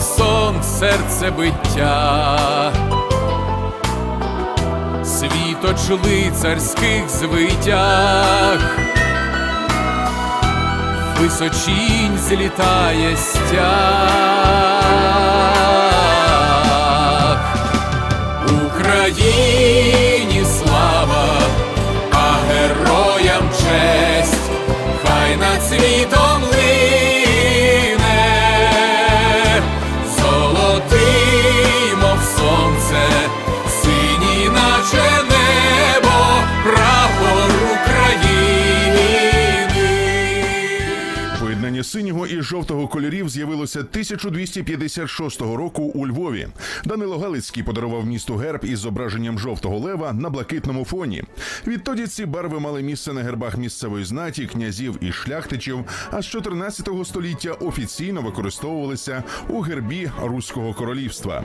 Унісон серцебиття, світоч лицарських звитяг, височінь злітає стяг. Україні слава, а героям честь, хай над світом синього і жовтого кольорів з'явилося 1256 року у Львові. Данило Галицький подарував місту герб із зображенням жовтого лева на блакитному фоні. Відтоді ці барви мали місце на гербах місцевої знаті, князів і шляхтичів. А з 14 століття офіційно використовувалися у гербі Руського королівства.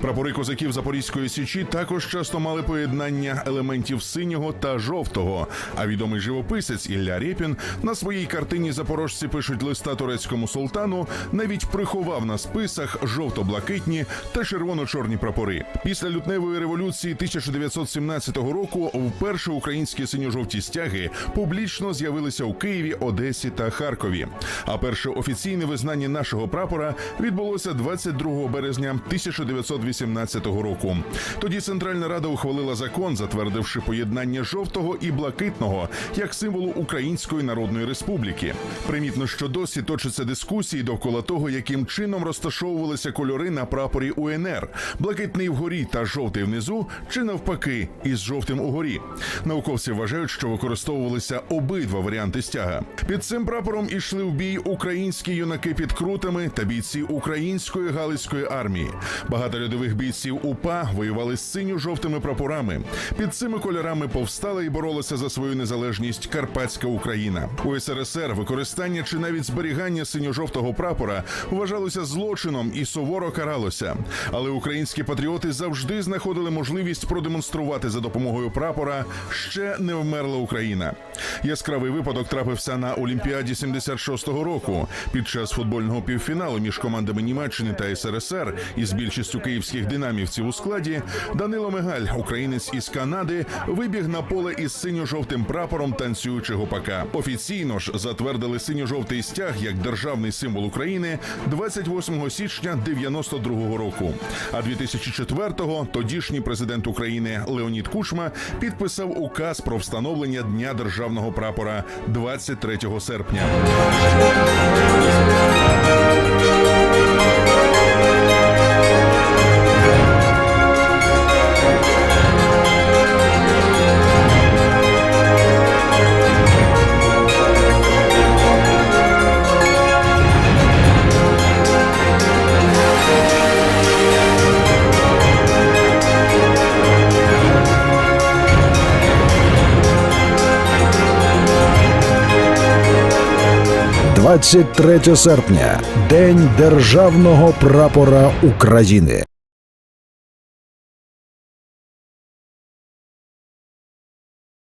Прапори козаків Запорізької січі також часто мали поєднання елементів синього та жовтого. А відомий живописець Ілля Рєпін на своїй картині Запорожці пишуть турецькому султану, навіть приховав на списах жовто-блакитні та червоно-чорні прапори. Після лютневої революції 1917 року вперше українські синьо-жовті стяги публічно з'явилися у Києві, Одесі та Харкові. А перше офіційне визнання нашого прапора відбулося 22 березня 1918 року. Тоді Центральна Рада ухвалила закон, затвердивши поєднання жовтого і блакитного як символу Української Народної Республіки. Примітно, що досі точаться дискусії довкола того, яким чином розташовувалися кольори на прапорі УНР: блакитний вгорі та жовтий внизу, чи навпаки, із жовтим угорі. Науковці вважають, що використовувалися обидва варіанти стяга. Під цим прапором ішли в бій українські юнаки під крутами та бійці української галицької армії. Багато рядових бійців УПА воювали з синьо-жовтими прапорами. Під цими кольорами повстала і боролася за свою незалежність Карпатська Україна. У СРСР використання чи навіть зберігання синьо-жовтого прапора вважалося злочином і суворо каралося. Але українські патріоти завжди знаходили можливість продемонструвати за допомогою прапора ще не вмерла Україна. Яскравий випадок трапився на Олімпіаді 76-го року під час футбольного півфіналу між командами Німеччини та СРСР із більшістю київських динамівців у складі. Данило Мегаль, українець із Канади, вибіг на поле із синьо-жовтим прапором танцюючого пака. Офіційно ж затвердили синьо-жовтий стяг як державний символ України 28 січня 92-го року. А 2004-го тодішній президент України Леонід Кучма підписав указ про встановлення дня державного прапора 23 серпня. – 23 серпня, День державного прапора України.